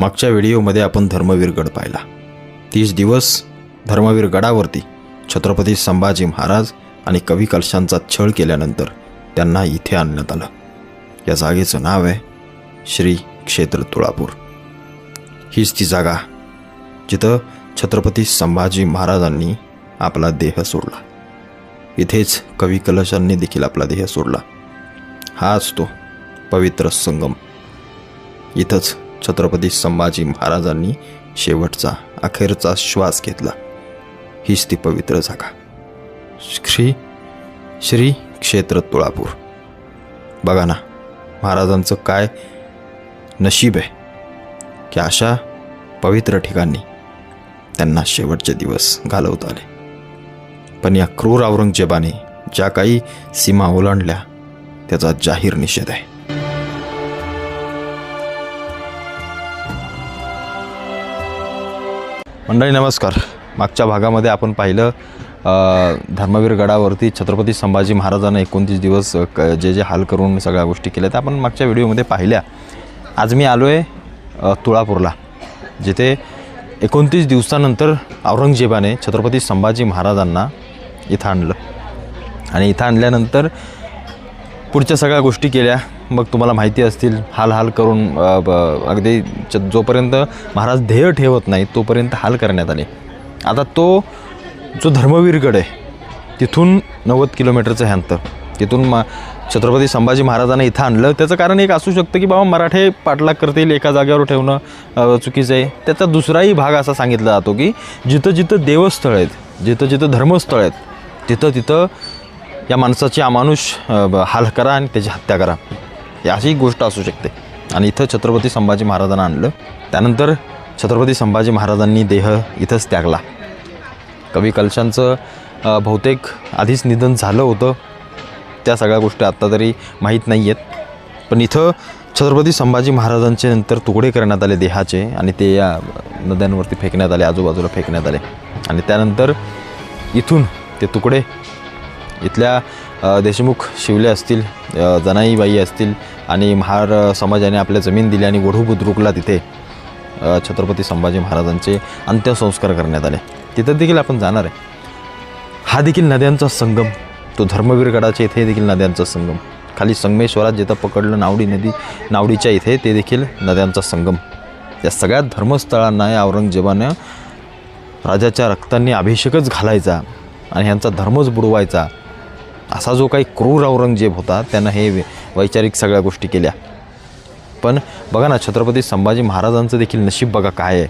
मागच्या व्हिडिओमध्ये आपण धर्मवीर गड पाहिला. तीस दिवस धर्मवीर गडावरती छत्रपती संभाजी महाराज आणि कवी कलशांचा छळ केल्यानंतर त्यांना इथे आणण्यात आलं. या जागेचं नाव आहे श्री क्षेत्र तुळापूर. हीच ती जागा जिथं छत्रपती संभाजी महाराजांनी आपला देह सोडला. इथेच कवी कलशांनी देखील आपला देह सोडला. हाच तो पवित्र संगम. इथंच छत्रपती संभाजी महाराजांनी शेवटचा अखेरचा श्वास घेतला. हीच ती पवित्र जागा. श्री श्री क्षेत्र तुळापूर. बघा ना महाराजांचं काय नशीब आहे. की अशा पवित्र ठिकाणी त्यांना शेवटचे दिवस घालवता आले. पण या क्रूर औरंगजेबाने ज्या काही सीमा ओलांडल्या त्याचा जाहीर निषेध आहे. मंडळी नमस्कार. मागच्या भागामध्ये आपण पाहिलं धर्मवीर गडावरती छत्रपती संभाजी महाराजांना एकोणतीस दिवस क- जे जे हाल करून सगळ्या गोष्टी केल्या त्या आपण मागच्या व्हिडिओमध्ये पाहिल्या. आज मी आलो आहे तुळापूरला जिथे एकोणतीस दिवसानंतर औरंगजेबाने छत्रपती संभाजी महाराजांना इथं आणलं. आणि इथं आणल्यानंतर पुढच्या सगळ्या गोष्टी केल्या. मग तुम्हाला माहिती असतील हाल हाल करून ब- अगदी च- जोपर्यंत महाराज ध्येय ठेवत नाही तोपर्यंत हाल करण्यात आले. आता तो जो धर्मवीरगड आहे तिथून नव्वद किलोमीटरचं हे अंतर. तिथून मा छत्रपती संभाजी महाराजांना इथं आणलं. त्याचं कारण एक असू शकतं की बाबा मराठे पाठलाग करतील एका जागेवर ठेवणं चुकीचं आहे. त्याचा दुसराही भाग असा सांगितला जातो की जिथं जिथं देवस्थळ आहेत जिथं जिथं धर्मस्थळ आहेत तिथं तिथं या माणसाची अमानुष ब- हाल करा आणि त्याची हत्या करा. ही अशी गोष्ट असू शकते. आणि इथं छत्रपती संभाजी महाराजांना आणलं. त्यानंतर छत्रपती संभाजी महाराजांनी देह इथंच त्यागला. कवी कलशांचं बहुतेक आधीच निधन झालं होतं. त्या सगळ्या गोष्टी आत्ता तरी माहीत नाही आहेत पण इथं छत्रपती संभाजी महाराजांचे नंतर तुकडे करण्यात आले देहाचे आणि ते या नद्यांवरती फेकण्यात आले आजूबाजूला फेकण्यात आले. आणि त्यानंतर इथून ते तुकडे इथल्या देशमुख शिवले असतील जनाईबाई असतील आणि महार समाजाने आपल्या जमीन दिली आणि वढू बुद्रुकला तिथे छत्रपती संभाजी महाराजांचे अंत्यसंस्कार करण्यात आले. तिथं देखील आपण जाणार आहे. हा देखील नद्यांचा संगम. तो धर्मवीरगडाच्या इथे देखील नद्यांचा संगम. खाली संगमेश्वरात जिथं पकडलं नावडी नदी नावडीच्या इथे ते देखील नद्यांचा संगम. या सगळ्या धर्मस्थळांना या औरंगजेबानं राजाच्या रक्तांनी अभिषेकच घालायचा आणि ह्यांचा धर्मच बुडवायचा. असा जो काही क्रूर औरंगजेब होता त्यानं हे वैचारिक सगळ्या गोष्टी केल्या. पण बघा ना छत्रपती संभाजी महाराजांचं देखील नशीब बघा काय आहे.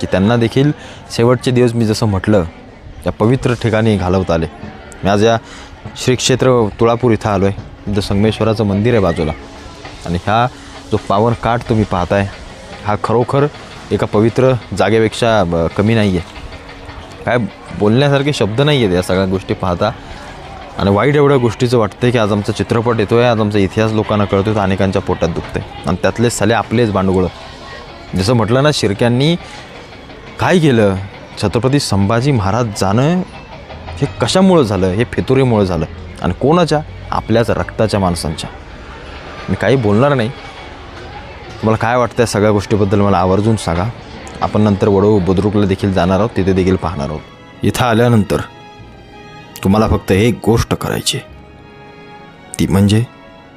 की त्यांना देखील शेवटचे दिवस मी जसं म्हटलं त्या पवित्र ठिकाणी घालवता आले. मी आज या श्रीक्षेत्र तुळापूर इथं आलो आहे इथं संगमेश्वराचं मंदिर आहे बाजूला. आणि ह्या जो पावन काठ तुम्ही पाहताय हा खरोखर एका पवित्र जागेपेक्षा ब- कमी नाही आहे काय बोलण्यासारखे शब्द नाही आहेत या सगळ्या गोष्टी पाहता. आणि वाईट एवढ्या गोष्टीचं वाटतं की आज आमचा चित्रपट येतो आहे आज आमचा इतिहास लोकांना कळतो तर अनेकांच्या पोटात दुखते आणि त्यातले साले आपलेच भांडगुळं जसं म्हटलं ना शिर्क्यांनी काय केलं? छत्रपती संभाजी महाराज जाणं हे कशामुळं झालं? हे फितुरीमुळं झालं. आणि कोणाच्या? आपल्याच रक्ताच्या माणसांच्या. मी काही बोलणार नाही. तुम्हाला काय वाटतं या सगळ्या गोष्टीबद्दल मला आवर्जून सांगा. आपण नंतर वडो बुद्रुकला देखील जाणार आहोत तिथे देखील पाहणार आहोत. इथं आल्यानंतर तुम्हाला फक्त एक गोष्ट करायची. आहे. ती म्हणजे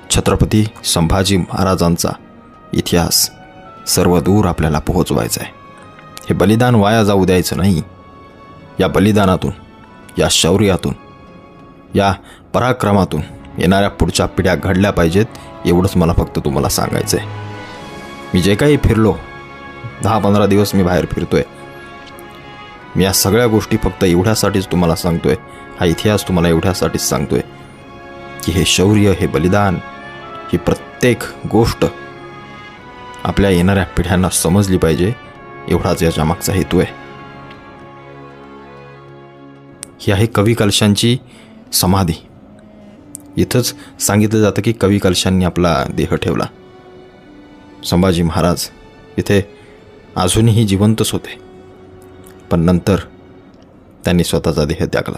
छत्रपती संभाजी महाराजांचा इतिहास सर्व दूर आपल्याला पोहोचवायचा आहे. हे बलिदान वाया जाऊ द्यायचं नाही. या बलिदानातून या शौर्यातून या पराक्रमातून येणाऱ्या पुढच्या पिढ्या घडल्या पाहिजेत एवढंच मला फक्त तुम्हाला सांगायचं आहे मी जे काही फिरलो दहा पंधरा दिवस मी बाहेर फिरतो आहे या सगळ्या गोष्टी फक्त एवढ्यासाठीच तुम्हाला सांगतोय. हा इतिहास तुम्हाला एवढ्यासाठीच सांगतोय. की हे शौर्य हे बलिदान ही प्रत्येक गोष्ट आपल्या येणाऱ्या पिढ्यांना समजली पाहिजे एवढाच याच्या मागचा हेतू आहे. ही आहे कवी कलशांची समाधी. इथंच सांगितलं जातं की कवी कलशांनी आपला देह ठेवला. संभाजी महाराज इथे अजूनही जिवंतच होते. पण नंतर त्यांनी स्वतःचा देह त्यागला.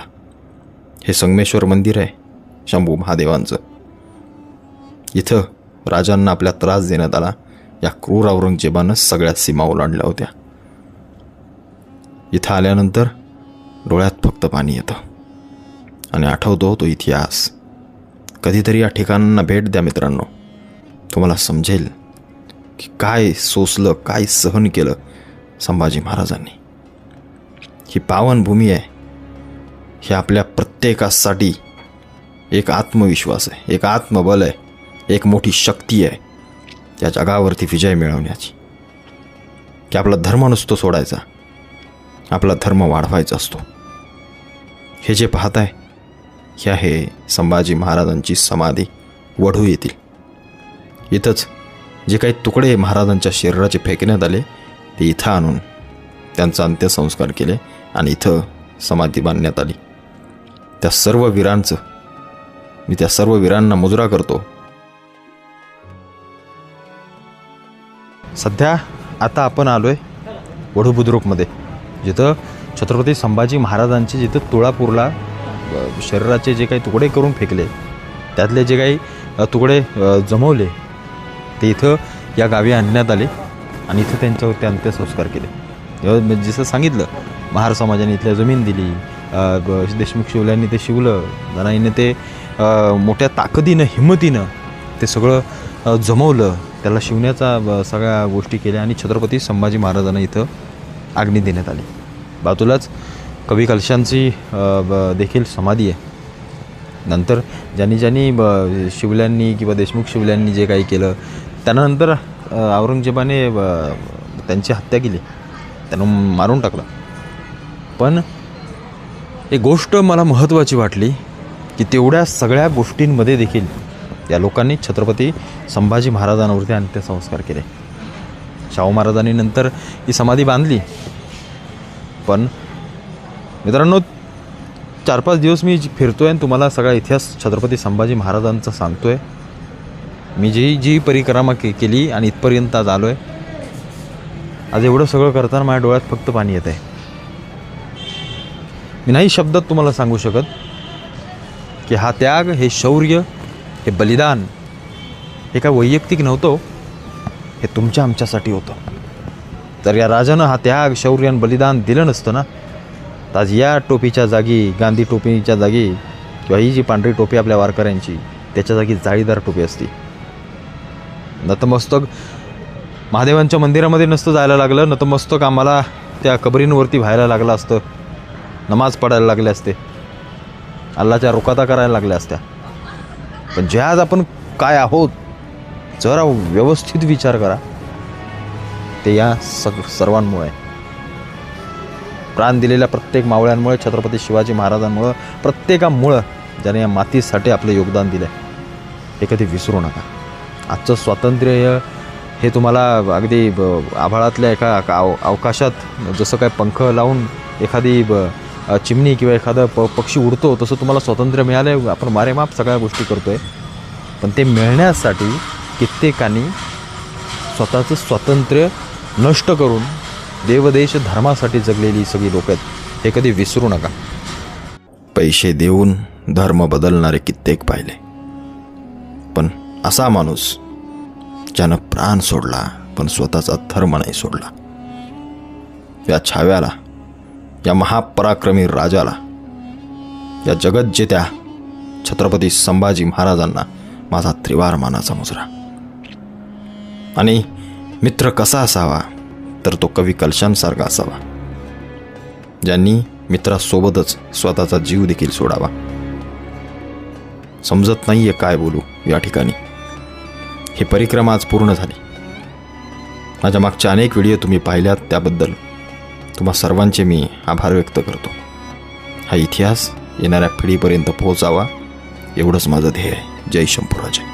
हे संगमेश्वर मंदिर आहे शंभू महादेवांचं. इथं राजांना आपल्या त्रास देण्यात आला. या क्रूर औरंगजेबानं सगळ्या सीमा ओलांडल्या होत्या. इथं आल्यानंतर डोळ्यात फक्त पाणी येतं. आणि आठवतो तो इतिहास. कधीतरी या ठिकाणांना भेट द्या मित्रांनो. तुम्हाला समजेल की काय सोसलं काय सहन केलं संभाजी महाराजांनी. ही पावनभूमी आहे. हे आपल्या प्रत्येकासाठी एक आत्मविश्वास आहे एक आत्मबल आहे एक मोठी शक्ती आहे त्या जगावरती विजय मिळवण्याची. की आपला धर्म नसतो सोडायचा आपला धर्म वाढवायचा असतो. हे जे पाहताय हे आहे संभाजी महाराजांची समाधी वढू येतील. इथंच जे काही तुकडे महाराजांच्या शरीराचे फेकण्यात आले ते इथं आणून त्यांचा अंत्यसंस्कार केले आणि इथं समाधी बांधण्यात आली. त्या सर्व वीरांचं मी त्या सर्व वीरांना मुजरा करतो. सध्या आता आपण आलो आहे वढू बुद्रुकमध्ये जिथं छत्रपती संभाजी महाराजांचे जिथं तुळापूरला शरीराचे जे काही तुकडे करून फेकले त्यातले जे काही तुकडे जमवले ते इथं या गावी आणण्यात आले आणि इथं त्यांच्यावरती अंत्यसंस्कार केले. जसं सांगितलं महार समाजाने इथल्या जमीन दिली. देशमुख शिवल्यांनी ते शिवलं. जणाईने ते मोठ्या ताकदीनं हिंमतीनं ते सगळं जमवलं. त्याला शिवण्याचा ब- सगळ्या गोष्टी केल्या आणि छत्रपती संभाजी महाराजांना इथं आग्नी देण्यात आली. बाजूलाच कवी कलशांची देखील समाधी आहे. नंतर ज्यांनी ज्यांनी ब- शिवल्यांनी किंवा देशमुख शिवल्यांनी जे काही केलं त्यानंतर औरंगजेबाने ब- त्यांची हत्या केली. त्यानं मारून टाकलं. पण एक गोष्ट मला महत्त्वाची वाटली की तेवढ्या सगळ्या गोष्टींमध्ये देखील या लोकांनी छत्रपती संभाजी महाराजांवरती अंत्यसंस्कार केले. शाहू महाराजांनी नंतर ही समाधी बांधली. पण मित्रांनो चार पाच दिवस मी फिरतोय आणि तुम्हाला सगळा इतिहास छत्रपती संभाजी महाराजांचा सांगतो आहे मी जी जी परिक्रमा के केली आणि इथपर्यंत आज आलो आहे आज एवढं सगळं करताना माझ्या डोळ्यात फक्त पाणी येत आहे मी नाही शब्दात तुम्हाला सांगू शकत की हा त्याग हे शौर्य हे बलिदान हे काय वैयक्तिक नव्हतं हो. हे. तुमच्या आमच्यासाठी होतं. तर या राजानं हा त्याग शौर्य आणि बलिदान दिलं नसतं ना तर आज या टोपीच्या जागी गांधी टोपीच्या जागी किंवा ही जी पांढरी टोपी आपल्या वारकऱ्यांची त्याच्या जागी जाळीदार टोपी असती. नतमस्तक महादेवांच्या मंदिरामध्ये नसतं जायला लागलं नतमस्तक आम्हाला त्या कबरींवरती व्हायला लागलं असतं. नमाज पडायला लागले असते. अल्लाच्या रुकाता करायला लागल्या असत्या. पण जे आज आपण काय आहोत जरा व्यवस्थित विचार करा. ते या सग सर्वांमुळे. प्राण दिलेल्या प्रत्येक मावळ्यांमुळे छत्रपती शिवाजी महाराजांमुळं प्रत्येकामुळं ज्याने या मातीसाठी आपलं योगदान दिलं हे कधी विसरू नका. आजचं स्वातंत्र्य हे- तुम्हाला अगदी ब- आभाळातल्या एका अवकाशात जसं काय पंख लावून एखादी ब चिमणी किंवा एखादा प पक्षी उडतो तसं तुम्हाला स्वातंत्र्य मिळालं आहे आपण मारेमाप सगळ्या गोष्टी करतोय. पण ते मिळण्यासाठी कित्येकांनी स्वतःचं स्वातंत्र्य नष्ट करून देवदेश धर्मासाठी जगलेली सगळी लोक आहेत. हे कधी विसरू नका. पैसे देऊन धर्म बदलणारे कित्येक पाहिले. पण असा माणूस ज्यानं प्राण सोडला पण स्वतःचा धर्म नाही सोडला. या छाव्याला या महापराक्रमी राजाला या जगज्जेत्या छत्रपती संभाजी महाराजांना माझा त्रिवार मानाचा मुजरा. आणि मित्र कसा असावा तर तो कवी कलशांसारखा असावा ज्यांनी मित्रासोबतच स्वतःचा जीव देखील सोडावा. समजत नाहीये काय बोलू या ठिकाणी. ही परिक्रमा आज पूर्ण झाली. माझ्या मागच्या अनेक व्हिडिओ तुम्ही पाहिल्यात त्याबद्दल तुम्हा सर्वांचे मी आभार व्यक्त करतो. हा इतिहास येणाऱ्या पिढीपर्यंत पोहोचावा एवढंच माझं ध्येय. आहे जय शंभूराजे.